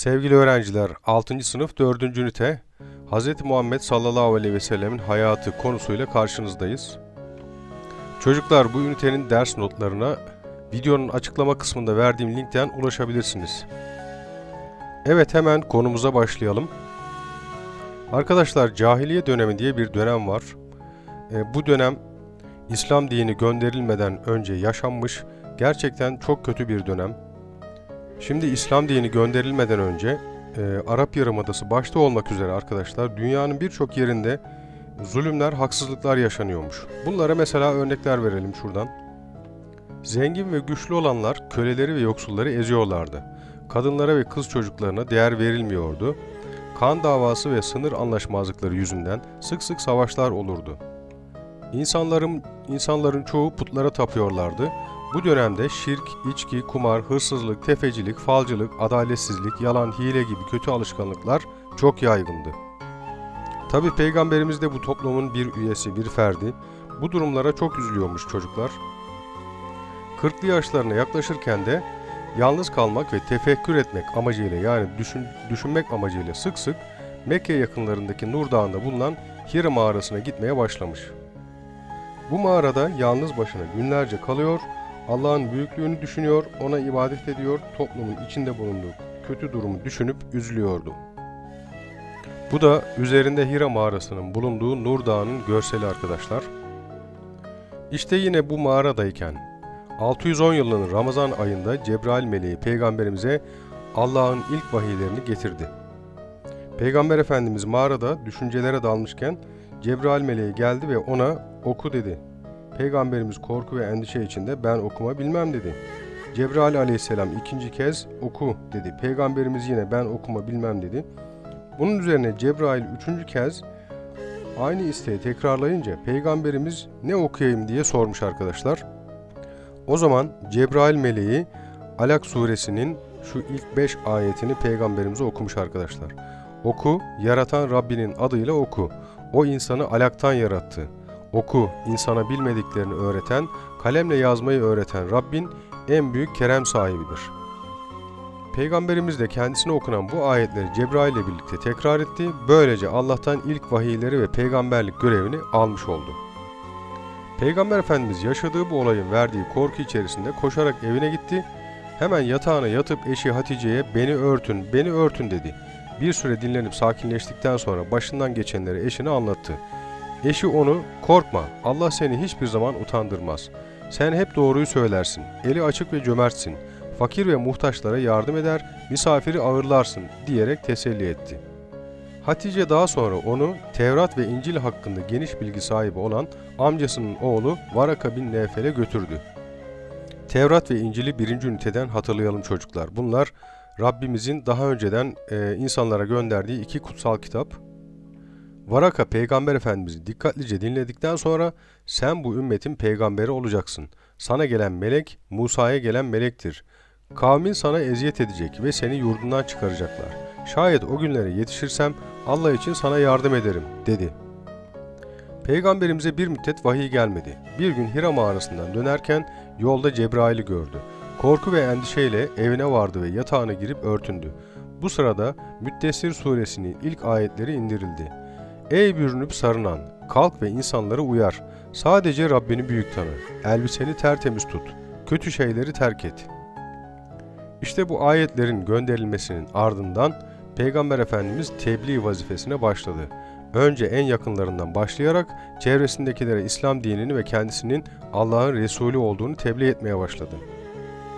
Sevgili öğrenciler, 6. sınıf 4. ünite Hz. Muhammed sallallahu aleyhi ve sellemin hayatı konusuyla karşınızdayız. Çocuklar bu ünitenin ders notlarına videonun açıklama kısmında verdiğim linkten ulaşabilirsiniz. Evet hemen konumuza başlayalım. Arkadaşlar cahiliye dönemi diye bir dönem var. E, bu dönem İslam dini gönderilmeden önce yaşanmış gerçekten çok kötü bir dönem. Şimdi İslam dini gönderilmeden önce e, Arap Yarımadası başta olmak üzere arkadaşlar dünyanın birçok yerinde zulümler, haksızlıklar yaşanıyormuş. Bunlara mesela örnekler verelim şuradan. Zengin ve güçlü olanlar köleleri ve yoksulları eziyorlardı. Kadınlara ve kız çocuklarına değer verilmiyordu. Kan davası ve sınır anlaşmazlıkları yüzünden sık sık savaşlar olurdu. İnsanların insanların çoğu putlara tapıyorlardı. Bu dönemde şirk, içki, kumar, hırsızlık, tefecilik, falcılık, adaletsizlik, yalan, hile gibi kötü alışkanlıklar çok yaygındı. Tabi peygamberimiz de bu toplumun bir üyesi, bir ferdi. Bu durumlara çok üzülüyormuş çocuklar. 40'lı yaşlarına yaklaşırken de yalnız kalmak ve tefekkür etmek amacıyla yani düşün, düşünmek amacıyla sık sık Mekke yakınlarındaki Nur Dağı'nda bulunan Hira mağarasına gitmeye başlamış. Bu mağarada yalnız başına günlerce kalıyor, Allah'ın büyüklüğünü düşünüyor, ona ibadet ediyor, toplumun içinde bulunduğu kötü durumu düşünüp üzülüyordu. Bu da üzerinde Hira mağarasının bulunduğu Nur Dağı'nın görseli arkadaşlar. İşte yine bu mağaradayken 610 yılının Ramazan ayında Cebrail meleği peygamberimize Allah'ın ilk vahiylerini getirdi. Peygamber Efendimiz mağarada düşüncelere dalmışken Cebrail meleği geldi ve ona oku dedi. Peygamberimiz korku ve endişe içinde ben okuma bilmem dedi. Cebrail aleyhisselam ikinci kez oku dedi. Peygamberimiz yine ben okuma bilmem dedi. Bunun üzerine Cebrail üçüncü kez aynı isteği tekrarlayınca Peygamberimiz ne okuyayım diye sormuş arkadaşlar. O zaman Cebrail meleği Alak suresinin şu ilk 5 ayetini peygamberimize okumuş arkadaşlar. Oku, yaratan Rabbinin adıyla oku. O insanı alaktan yarattı. Oku, insana bilmediklerini öğreten, kalemle yazmayı öğreten Rabbin en büyük kerem sahibidir. Peygamberimiz de kendisine okunan bu ayetleri Cebrail ile birlikte tekrar etti. Böylece Allah'tan ilk vahiyleri ve peygamberlik görevini almış oldu. Peygamber Efendimiz yaşadığı bu olayın verdiği korku içerisinde koşarak evine gitti. Hemen yatağına yatıp eşi Hatice'ye beni örtün, beni örtün dedi. Bir süre dinlenip sakinleştikten sonra başından geçenleri eşine anlattı. Eşi onu korkma Allah seni hiçbir zaman utandırmaz. Sen hep doğruyu söylersin, eli açık ve cömertsin, fakir ve muhtaçlara yardım eder, misafiri ağırlarsın diyerek teselli etti. Hatice daha sonra onu Tevrat ve İncil hakkında geniş bilgi sahibi olan amcasının oğlu Varaka bin Nefel'e götürdü. Tevrat ve İncil'i birinci üniteden hatırlayalım çocuklar. Bunlar Rabbimizin daha önceden e, insanlara gönderdiği iki kutsal kitap. Varaka peygamber efendimizi dikkatlice dinledikten sonra sen bu ümmetin peygamberi olacaksın. Sana gelen melek Musa'ya gelen melektir. Kavmin sana eziyet edecek ve seni yurdundan çıkaracaklar. Şayet o günlere yetişirsem Allah için sana yardım ederim dedi. Peygamberimize bir müddet vahiy gelmedi. Bir gün Hira mağarasından dönerken yolda Cebrail'i gördü. Korku ve endişeyle evine vardı ve yatağına girip örtündü. Bu sırada Müddessir suresinin ilk ayetleri indirildi. Ey bürünüp sarınan, kalk ve insanları uyar. Sadece Rabbini büyük tanı. Elbiseni tertemiz tut. Kötü şeyleri terk et. İşte bu ayetlerin gönderilmesinin ardından Peygamber Efendimiz tebliğ vazifesine başladı. Önce en yakınlarından başlayarak çevresindekilere İslam dinini ve kendisinin Allah'ın Resulü olduğunu tebliğ etmeye başladı.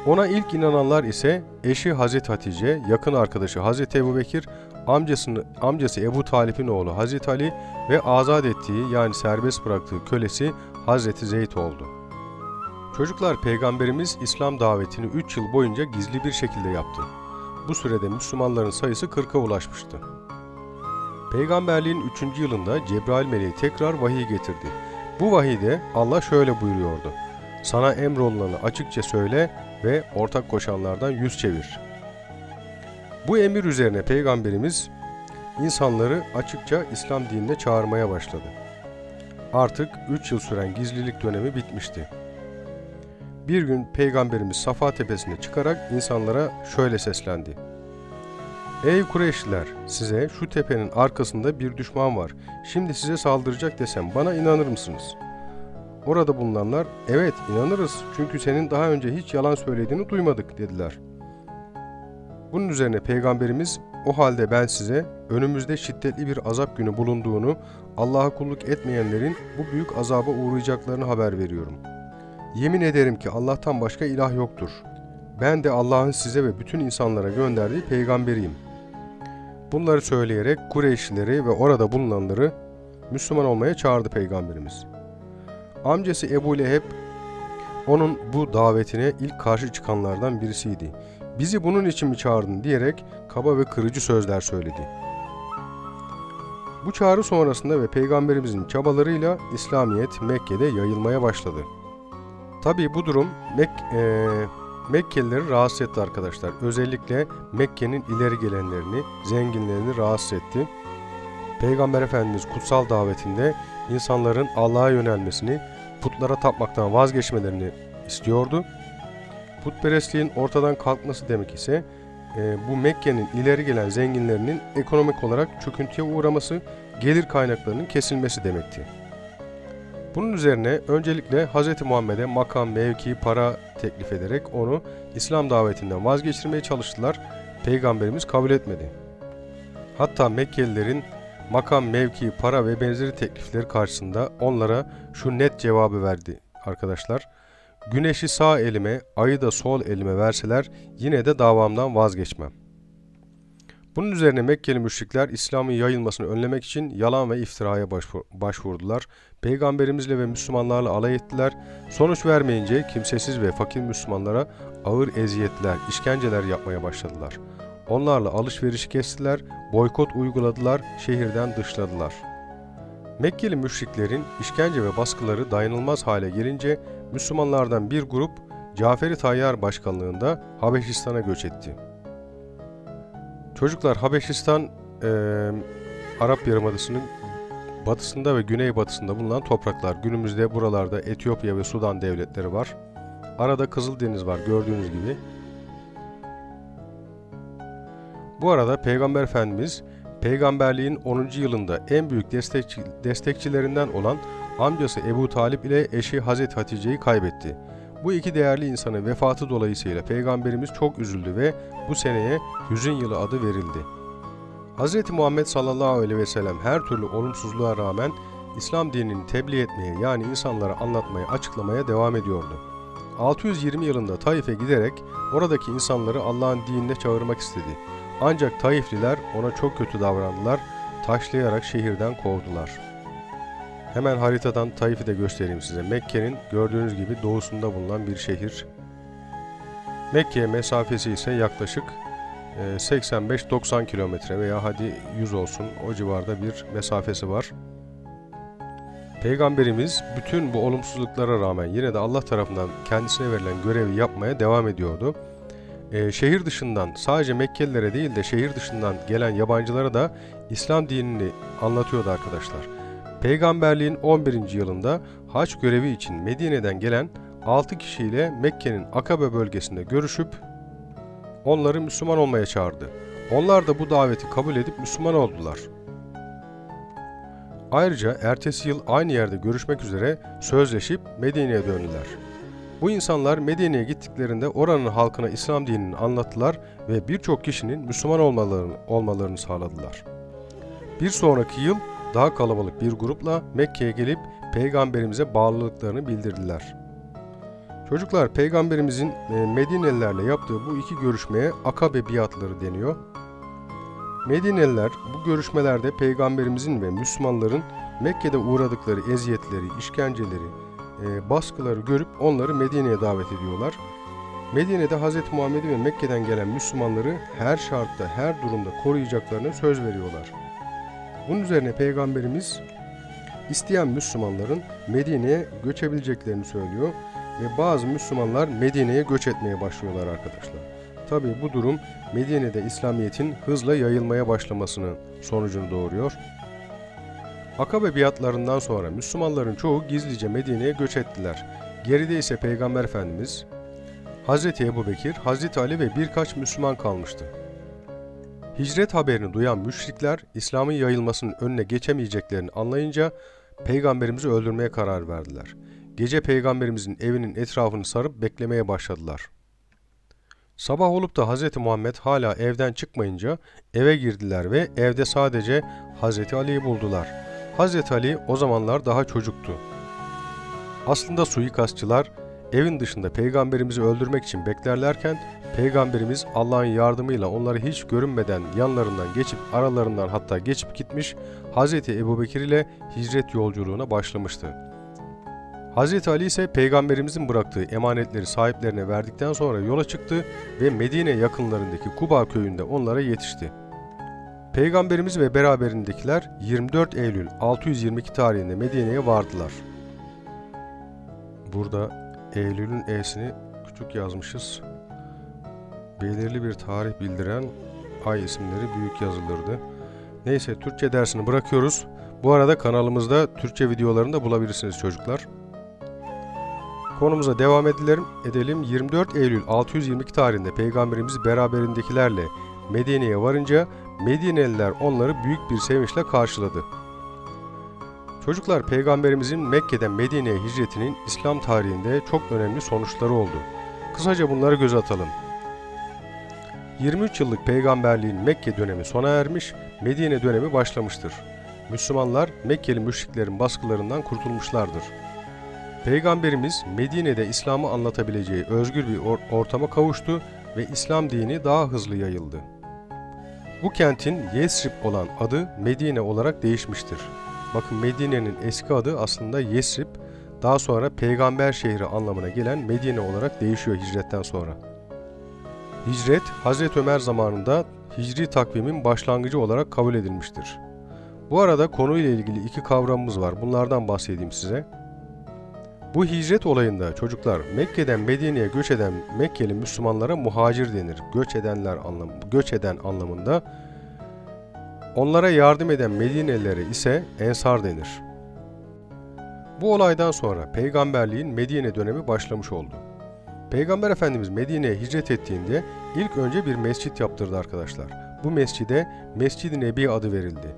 Ona ilk inananlar ise eşi Hazreti Hatice, yakın arkadaşı Hazreti Ebubekir, amcasını, amcası Ebu Talip'in oğlu Hazreti Ali ve azat ettiği yani serbest bıraktığı kölesi Hazreti Zeyd oldu. Çocuklar Peygamberimiz İslam davetini 3 yıl boyunca gizli bir şekilde yaptı. Bu sürede Müslümanların sayısı 40'a ulaşmıştı. Peygamberliğin 3. yılında Cebrail meleği tekrar vahiy getirdi. Bu vahiyde Allah şöyle buyuruyordu. Sana emrolunanı açıkça söyle ve ortak koşanlardan yüz çevir. Bu emir üzerine Peygamberimiz insanları açıkça İslam dinine çağırmaya başladı. Artık 3 yıl süren gizlilik dönemi bitmişti. Bir gün Peygamberimiz Safa tepesine çıkarak insanlara şöyle seslendi. Ey Kureyşliler! Size şu tepenin arkasında bir düşman var. Şimdi size saldıracak desem bana inanır mısınız? Orada bulunanlar, evet inanırız çünkü senin daha önce hiç yalan söylediğini duymadık dediler. Bunun üzerine Peygamberimiz, o halde ben size önümüzde şiddetli bir azap günü bulunduğunu, Allah'a kulluk etmeyenlerin bu büyük azaba uğrayacaklarını haber veriyorum. Yemin ederim ki Allah'tan başka ilah yoktur. Ben de Allah'ın size ve bütün insanlara gönderdiği peygamberiyim. Bunları söyleyerek Kureyşlileri ve orada bulunanları Müslüman olmaya çağırdı Peygamberimiz. Amcası Ebu Leheb onun bu davetine ilk karşı çıkanlardan birisiydi. Bizi bunun için mi çağırdın diyerek kaba ve kırıcı sözler söyledi. Bu çağrı sonrasında ve Peygamberimizin çabalarıyla İslamiyet Mekke'de yayılmaya başladı. Tabii bu durum Mek eee, Mekkelileri rahatsız etti arkadaşlar. Özellikle Mekke'nin ileri gelenlerini, zenginlerini rahatsız etti. Peygamber Efendimiz kutsal davetinde insanların Allah'a yönelmesini, putlara tapmaktan vazgeçmelerini istiyordu. Putperestliğin ortadan kalkması demek ise e, bu Mekke'nin ileri gelen zenginlerinin ekonomik olarak çöküntüye uğraması, gelir kaynaklarının kesilmesi demekti. Bunun üzerine öncelikle Hz. Muhammed'e makam, mevki, para teklif ederek onu İslam davetinden vazgeçirmeye çalıştılar. Peygamberimiz kabul etmedi. Hatta Mekkelilerin makam, mevki, para ve benzeri teklifleri karşısında onlara şu net cevabı verdi arkadaşlar. Güneşi sağ elime, ayı da sol elime verseler yine de davamdan vazgeçmem. Bunun üzerine Mekkeli müşrikler İslam'ın yayılmasını önlemek için yalan ve iftiraya başvur- başvurdular. Peygamberimizle ve Müslümanlarla alay ettiler. Sonuç vermeyince kimsesiz ve fakir Müslümanlara ağır eziyetler, işkenceler yapmaya başladılar. Onlarla alışverişi kestiler, boykot uyguladılar, şehirden dışladılar. Mekkeli müşriklerin işkence ve baskıları dayanılmaz hale gelince Müslümanlardan bir grup Caferi Tayyar başkanlığında Habeşistan'a göç etti. Çocuklar Habeşistan eee, Arap Yarımadası'nın batısında ve güneybatısında bulunan topraklar. Günümüzde buralarda Etiyopya ve Sudan devletleri var. Arada Kızıldeniz var gördüğünüz gibi. Bu arada Peygamber Efendimiz peygamberliğin 10. yılında en büyük destekçi, destekçilerinden olan amcası Ebu Talip ile eşi Hazreti Hatice'yi kaybetti. Bu iki değerli insanın vefatı dolayısıyla Peygamberimiz çok üzüldü ve bu seneye hüzün yılı adı verildi. Hz. Muhammed sallallahu aleyhi ve sellem her türlü olumsuzluğa rağmen İslam dinini tebliğ etmeye yani insanlara anlatmaya, açıklamaya devam ediyordu. 620 yılında Taif'e giderek oradaki insanları Allah'ın dinine çağırmak istedi. Ancak Taifliler ona çok kötü davrandılar, taşlayarak şehirden kovdular. Hemen haritadan Taif'i de göstereyim size. Mekke'nin gördüğünüz gibi doğusunda bulunan bir şehir. Mekke'ye mesafesi ise yaklaşık e, 85-90 kilometre veya hadi 100 olsun o civarda bir mesafesi var. Peygamberimiz bütün bu olumsuzluklara rağmen yine de Allah tarafından kendisine verilen görevi yapmaya devam ediyordu. E, şehir dışından sadece Mekkelilere değil de şehir dışından gelen yabancılara da İslam dinini anlatıyordu arkadaşlar. Peygamberliğin 11. yılında haç görevi için Medine'den gelen 6 kişiyle Mekke'nin Akabe bölgesinde görüşüp onları Müslüman olmaya çağırdı. Onlar da bu daveti kabul edip Müslüman oldular. Ayrıca ertesi yıl aynı yerde görüşmek üzere sözleşip Medine'ye döndüler. Bu insanlar Medine'ye gittiklerinde oranın halkına İslam dinini anlattılar ve birçok kişinin Müslüman olmalarını, olmalarını sağladılar. Bir sonraki yıl daha kalabalık bir grupla Mekke'ye gelip peygamberimize bağlılıklarını bildirdiler. Çocuklar peygamberimizin e, Medinelilerle yaptığı bu iki görüşmeye akabe biatları deniyor. Medineliler bu görüşmelerde peygamberimizin ve Müslümanların Mekke'de uğradıkları eziyetleri, işkenceleri, e, baskıları görüp onları Medine'ye davet ediyorlar. Medine'de Hz. Muhammed'i ve Mekke'den gelen Müslümanları her şartta, her durumda koruyacaklarına söz veriyorlar. Bunun üzerine Peygamberimiz isteyen Müslümanların Medine'ye göçebileceklerini söylüyor ve bazı Müslümanlar Medine'ye göç etmeye başlıyorlar arkadaşlar. Tabi bu durum Medine'de İslamiyet'in hızla yayılmaya başlamasının sonucunu doğuruyor. Akabe biatlarından sonra Müslümanların çoğu gizlice Medine'ye göç ettiler. Geride ise Peygamber Efendimiz, Hazreti Ebu Bekir, Hazreti Ali ve birkaç Müslüman kalmıştı. Hicret haberini duyan müşrikler İslam'ın yayılmasının önüne geçemeyeceklerini anlayınca peygamberimizi öldürmeye karar verdiler. Gece peygamberimizin evinin etrafını sarıp beklemeye başladılar. Sabah olup da Hz. Muhammed hala evden çıkmayınca eve girdiler ve evde sadece Hz. Ali'yi buldular. Hz. Ali o zamanlar daha çocuktu. Aslında suikastçılar evin dışında peygamberimizi öldürmek için beklerlerken peygamberimiz Allah'ın yardımıyla onları hiç görünmeden yanlarından geçip aralarından hatta geçip gitmiş Hz. Ebubekir ile hicret yolculuğuna başlamıştı. Hz. Ali ise peygamberimizin bıraktığı emanetleri sahiplerine verdikten sonra yola çıktı ve Medine yakınlarındaki Kuba köyünde onlara yetişti. Peygamberimiz ve beraberindekiler 24 Eylül 622 tarihinde Medine'ye vardılar. Burada Eylül'ün E'sini küçük yazmışız. Belirli bir tarih bildiren ay isimleri büyük yazılırdı. Neyse Türkçe dersini bırakıyoruz. Bu arada kanalımızda Türkçe videolarını da bulabilirsiniz çocuklar. Konumuza devam edelim. edelim. 24 Eylül 622 tarihinde Peygamberimiz beraberindekilerle Medine'ye varınca Medineliler onları büyük bir sevinçle karşıladı. Çocuklar Peygamberimizin Mekke'den Medine'ye hicretinin İslam tarihinde çok önemli sonuçları oldu. Kısaca bunları göz atalım. 23 yıllık peygamberliğin Mekke dönemi sona ermiş, Medine dönemi başlamıştır. Müslümanlar Mekkeli müşriklerin baskılarından kurtulmuşlardır. Peygamberimiz Medine'de İslam'ı anlatabileceği özgür bir or- ortama kavuştu ve İslam dini daha hızlı yayıldı. Bu kentin Yesrib olan adı Medine olarak değişmiştir. Bakın Medine'nin eski adı aslında Yesrib, daha sonra peygamber şehri anlamına gelen Medine olarak değişiyor hicretten sonra. Hicret, Hazreti Ömer zamanında Hicri takvimin başlangıcı olarak kabul edilmiştir. Bu arada konuyla ilgili iki kavramımız var. Bunlardan bahsedeyim size. Bu hicret olayında çocuklar Mekke'den Medine'ye göç eden Mekkeli Müslümanlara muhacir denir. Göç edenler anlam göç eden anlamında. Onlara yardım eden Medinelilere ise ensar denir. Bu olaydan sonra peygamberliğin Medine dönemi başlamış oldu. Peygamber Efendimiz Medine'ye hicret ettiğinde ilk önce bir mescit yaptırdı arkadaşlar. Bu mescide Mescid-i Nebi adı verildi.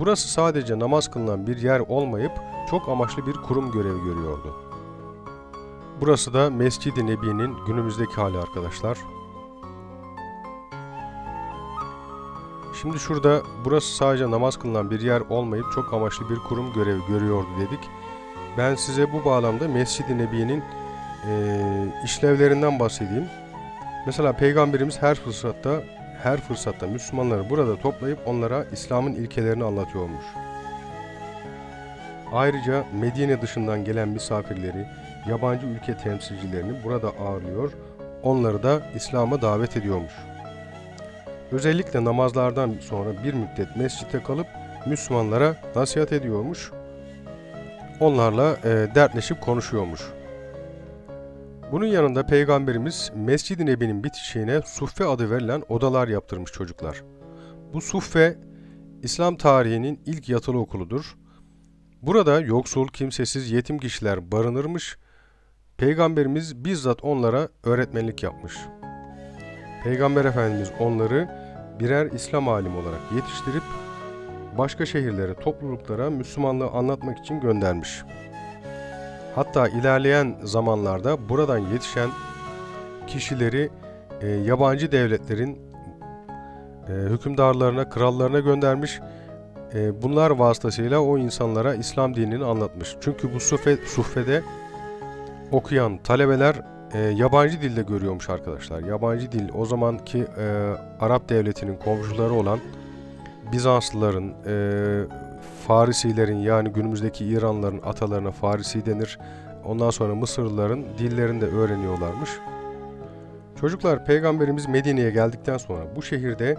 Burası sadece namaz kılınan bir yer olmayıp çok amaçlı bir kurum görevi görüyordu. Burası da Mescid-i Nebi'nin günümüzdeki hali arkadaşlar. Şimdi şurada burası sadece namaz kılınan bir yer olmayıp çok amaçlı bir kurum görevi görüyordu dedik. Ben size bu bağlamda Mescid-i Nebi'nin e, işlevlerinden bahsedeyim. Mesela Peygamberimiz her fırsatta her fırsatta Müslümanları burada toplayıp onlara İslam'ın ilkelerini anlatıyormuş. Ayrıca Medine dışından gelen misafirleri, yabancı ülke temsilcilerini burada ağırlıyor, onları da İslam'a davet ediyormuş. Özellikle namazlardan sonra bir müddet mescitte kalıp Müslümanlara nasihat ediyormuş. Onlarla e, dertleşip konuşuyormuş. Bunun yanında Peygamberimiz Mescid-i Nebi'nin bitişiğine Suffe adı verilen odalar yaptırmış çocuklar. Bu Suffe, İslam tarihinin ilk yatılı okuludur. Burada yoksul, kimsesiz, yetim kişiler barınırmış. Peygamberimiz bizzat onlara öğretmenlik yapmış. Peygamber Efendimiz onları birer İslam alim olarak yetiştirip başka şehirlere, topluluklara Müslümanlığı anlatmak için göndermiş. Hatta ilerleyen zamanlarda buradan yetişen kişileri e, yabancı devletlerin e, hükümdarlarına, krallarına göndermiş. E, bunlar vasıtasıyla o insanlara İslam dinini anlatmış. Çünkü bu sufe, okuyan talebeler e, yabancı dilde görüyormuş arkadaşlar. Yabancı dil o zamanki e, Arap devletinin komşuları olan Bizanslıların, e, Farisilerin yani günümüzdeki İranlıların atalarına Farisi denir. Ondan sonra Mısırlıların dillerini de öğreniyorlarmış. Çocuklar Peygamberimiz Medine'ye geldikten sonra bu şehirde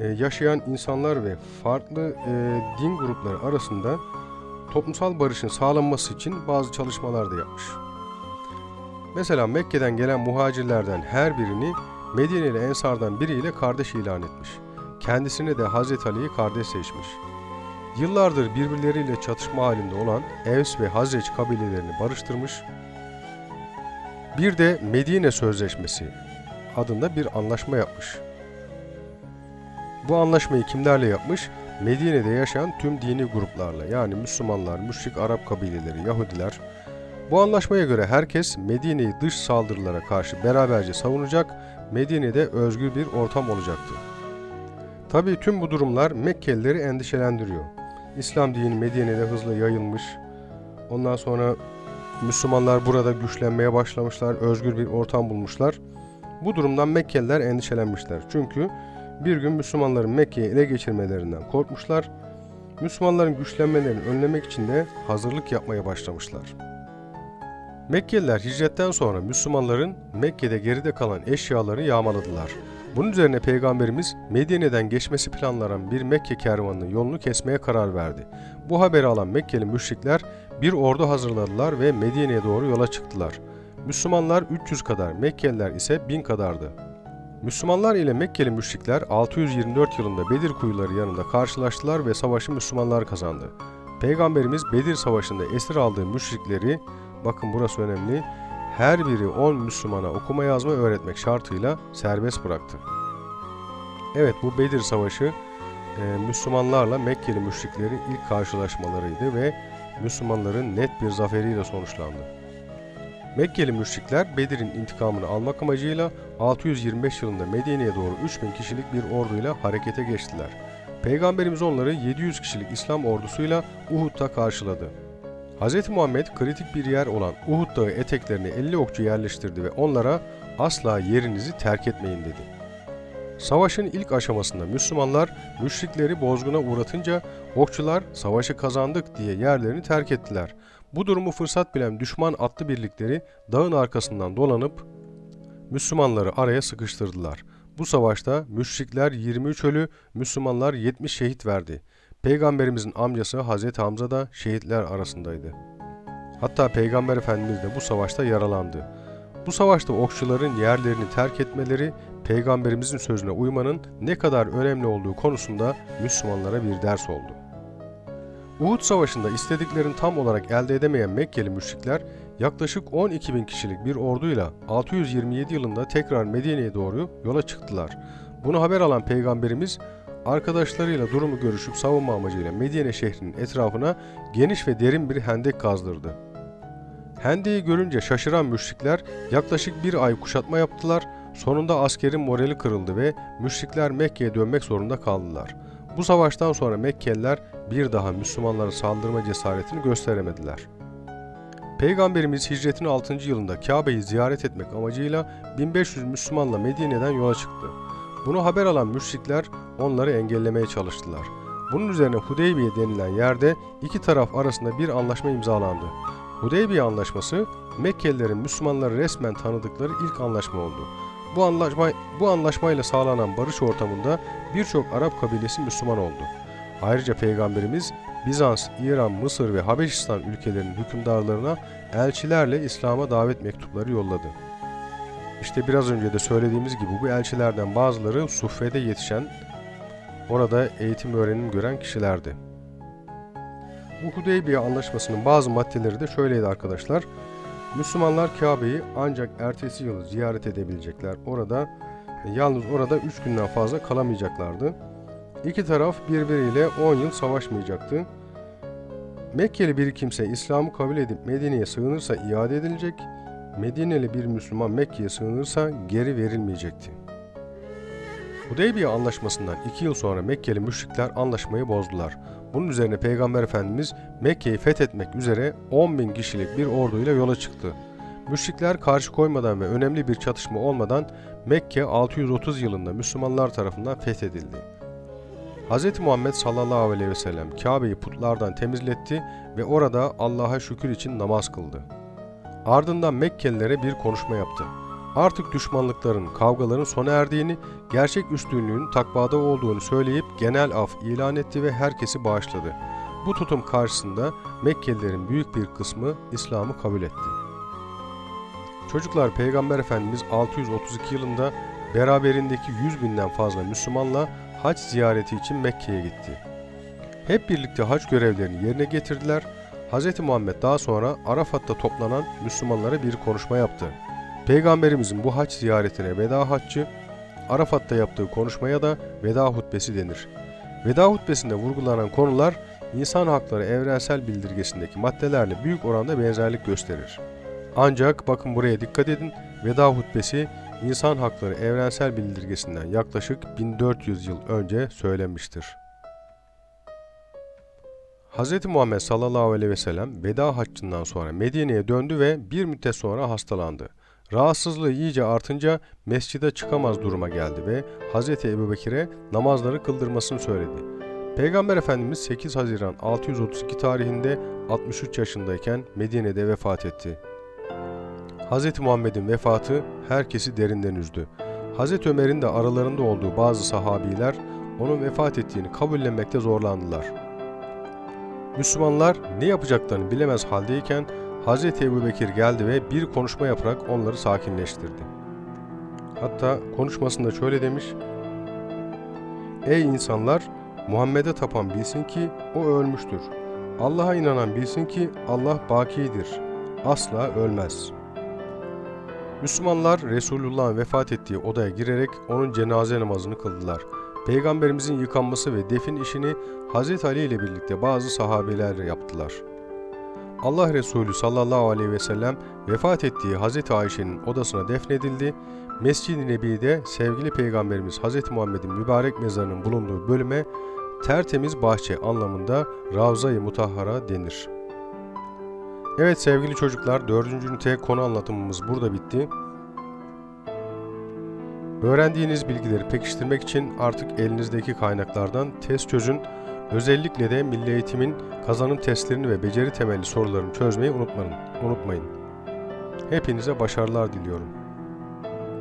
e, yaşayan insanlar ve farklı e, din grupları arasında toplumsal barışın sağlanması için bazı çalışmalar da yapmış. Mesela Mekke'den gelen muhacirlerden her birini Medineli Ensardan biriyle kardeş ilan etmiş. Kendisine de Hazreti Ali'yi kardeş seçmiş. Yıllardır birbirleriyle çatışma halinde olan Evs ve Hazreç kabilelerini barıştırmış. Bir de Medine Sözleşmesi adında bir anlaşma yapmış. Bu anlaşmayı kimlerle yapmış? Medine'de yaşayan tüm dini gruplarla yani Müslümanlar, müşrik Arap kabileleri, Yahudiler. Bu anlaşmaya göre herkes Medine'yi dış saldırılara karşı beraberce savunacak, Medine'de özgür bir ortam olacaktı. Tabii tüm bu durumlar Mekkelileri endişelendiriyor. İslam dini Medine'de hızla yayılmış. Ondan sonra Müslümanlar burada güçlenmeye başlamışlar, özgür bir ortam bulmuşlar. Bu durumdan Mekkeliler endişelenmişler. Çünkü bir gün Müslümanların Mekke'yi ele geçirmelerinden korkmuşlar. Müslümanların güçlenmelerini önlemek için de hazırlık yapmaya başlamışlar. Mekkeliler hicretten sonra Müslümanların Mekke'de geride kalan eşyaları yağmaladılar. Bunun üzerine Peygamberimiz Medine'den geçmesi planlanan bir Mekke kervanının yolunu kesmeye karar verdi. Bu haberi alan Mekkeli müşrikler bir ordu hazırladılar ve Medine'ye doğru yola çıktılar. Müslümanlar 300 kadar, Mekkeliler ise 1000 kadardı. Müslümanlar ile Mekkeli müşrikler 624 yılında Bedir kuyuları yanında karşılaştılar ve savaşı Müslümanlar kazandı. Peygamberimiz Bedir Savaşı'nda esir aldığı müşrikleri, bakın burası önemli, her biri 10 Müslümana okuma yazma öğretmek şartıyla serbest bıraktı. Evet bu Bedir Savaşı e, Müslümanlarla Mekkeli müşriklerin ilk karşılaşmalarıydı ve Müslümanların net bir zaferiyle sonuçlandı. Mekkeli müşrikler Bedir'in intikamını almak amacıyla 625 yılında Medine'ye doğru 3000 kişilik bir orduyla harekete geçtiler. Peygamberimiz onları 700 kişilik İslam ordusuyla Uhud'da karşıladı. Hz. Muhammed kritik bir yer olan Uhud Dağı eteklerine 50 okçu yerleştirdi ve onlara asla yerinizi terk etmeyin dedi. Savaşın ilk aşamasında Müslümanlar müşrikleri bozguna uğratınca okçular savaşı kazandık diye yerlerini terk ettiler. Bu durumu fırsat bilen düşman atlı birlikleri dağın arkasından dolanıp Müslümanları araya sıkıştırdılar. Bu savaşta müşrikler 23 ölü, Müslümanlar 70 şehit verdi. Peygamberimizin amcası Hazreti Hamza da şehitler arasındaydı. Hatta Peygamber Efendimiz de bu savaşta yaralandı. Bu savaşta okçuların yerlerini terk etmeleri Peygamberimizin sözüne uymanın ne kadar önemli olduğu konusunda Müslümanlara bir ders oldu. Uhud Savaşı'nda istediklerini tam olarak elde edemeyen Mekkeli müşrikler yaklaşık 12 bin kişilik bir orduyla 627 yılında tekrar Medine'ye doğru yola çıktılar. Bunu haber alan Peygamberimiz arkadaşlarıyla durumu görüşüp savunma amacıyla Medine şehrinin etrafına geniş ve derin bir hendek kazdırdı. Hendeyi görünce şaşıran müşrikler yaklaşık bir ay kuşatma yaptılar. Sonunda askerin morali kırıldı ve müşrikler Mekke'ye dönmek zorunda kaldılar. Bu savaştan sonra Mekkeliler bir daha Müslümanlara saldırma cesaretini gösteremediler. Peygamberimiz hicretin 6. yılında Kabe'yi ziyaret etmek amacıyla 1500 Müslümanla Medine'den yola çıktı. Bunu haber alan müşrikler onları engellemeye çalıştılar. Bunun üzerine Hudeybiye denilen yerde iki taraf arasında bir anlaşma imzalandı. Hudeybiye Anlaşması Mekkelilerin Müslümanları resmen tanıdıkları ilk anlaşma oldu. Bu anlaşma bu anlaşmayla sağlanan barış ortamında birçok Arap kabilesi Müslüman oldu. Ayrıca Peygamberimiz Bizans, İran, Mısır ve Habeşistan ülkelerinin hükümdarlarına elçilerle İslam'a davet mektupları yolladı. İşte biraz önce de söylediğimiz gibi bu elçilerden bazıları Suffe'de yetişen, orada eğitim öğrenim gören kişilerdi. Bu Hudeybiye Anlaşması'nın bazı maddeleri de şöyleydi arkadaşlar. Müslümanlar Kabe'yi ancak ertesi yıl ziyaret edebilecekler. Orada yalnız orada 3 günden fazla kalamayacaklardı. İki taraf birbiriyle 10 yıl savaşmayacaktı. Mekkeli bir kimse İslam'ı kabul edip Medine'ye sığınırsa iade edilecek, Medineli bir Müslüman Mekke'ye sığınırsa geri verilmeyecekti. Hudeybiye anlaşmasından iki yıl sonra Mekkeli müşrikler anlaşmayı bozdular. Bunun üzerine Peygamber Efendimiz Mekke'yi fethetmek üzere 10 bin kişilik bir orduyla yola çıktı. Müşrikler karşı koymadan ve önemli bir çatışma olmadan Mekke 630 yılında Müslümanlar tarafından fethedildi. Hz. Muhammed sallallahu aleyhi ve sellem Kabe'yi putlardan temizletti ve orada Allah'a şükür için namaz kıldı. Ardından Mekkelilere bir konuşma yaptı. Artık düşmanlıkların, kavgaların sona erdiğini, gerçek üstünlüğün takvada olduğunu söyleyip genel af ilan etti ve herkesi bağışladı. Bu tutum karşısında Mekkelilerin büyük bir kısmı İslam'ı kabul etti. Çocuklar Peygamber Efendimiz 632 yılında beraberindeki 100 binden fazla Müslümanla hac ziyareti için Mekke'ye gitti. Hep birlikte hac görevlerini yerine getirdiler. Hz. Muhammed daha sonra Arafat'ta toplanan Müslümanlara bir konuşma yaptı. Peygamberimizin bu hac ziyaretine veda haccı Arafat'ta yaptığı konuşmaya da veda hutbesi denir. Veda hutbesinde vurgulanan konular insan hakları evrensel bildirgesindeki maddelerle büyük oranda benzerlik gösterir. Ancak bakın buraya dikkat edin, veda hutbesi insan hakları evrensel bildirgesinden yaklaşık 1400 yıl önce söylenmiştir. Hz. Muhammed sallallahu aleyhi ve sellem veda haccından sonra Medine'ye döndü ve bir müddet sonra hastalandı. Rahatsızlığı iyice artınca mescide çıkamaz duruma geldi ve Hz. Ebu Bekir'e namazları kıldırmasını söyledi. Peygamber Efendimiz 8 Haziran 632 tarihinde 63 yaşındayken Medine'de vefat etti. Hz. Muhammed'in vefatı herkesi derinden üzdü. Hz. Ömer'in de aralarında olduğu bazı sahabiler onun vefat ettiğini kabullenmekte zorlandılar. Müslümanlar ne yapacaklarını bilemez haldeyken Hz. Ebu Bekir geldi ve bir konuşma yaparak onları sakinleştirdi. Hatta konuşmasında şöyle demiş, Ey insanlar! Muhammed'e tapan bilsin ki o ölmüştür. Allah'a inanan bilsin ki Allah bakidir. Asla ölmez. Müslümanlar Resulullah'ın vefat ettiği odaya girerek onun cenaze namazını kıldılar. Peygamberimizin yıkanması ve defin işini Hz. Ali ile birlikte bazı sahabeler yaptılar. Allah Resulü sallallahu aleyhi ve sellem vefat ettiği Hz. Ayşe'nin odasına defnedildi. Mescid-i Nebi'de sevgili Peygamberimiz Hz. Muhammed'in mübarek mezarının bulunduğu bölüme tertemiz bahçe anlamında Ravza-i Mutahhara denir. Evet sevgili çocuklar 4. ünite konu anlatımımız burada bitti. Öğrendiğiniz bilgileri pekiştirmek için artık elinizdeki kaynaklardan test çözün. Özellikle de milli eğitimin kazanım testlerini ve beceri temelli sorularını çözmeyi unutmayın. unutmayın. Hepinize başarılar diliyorum.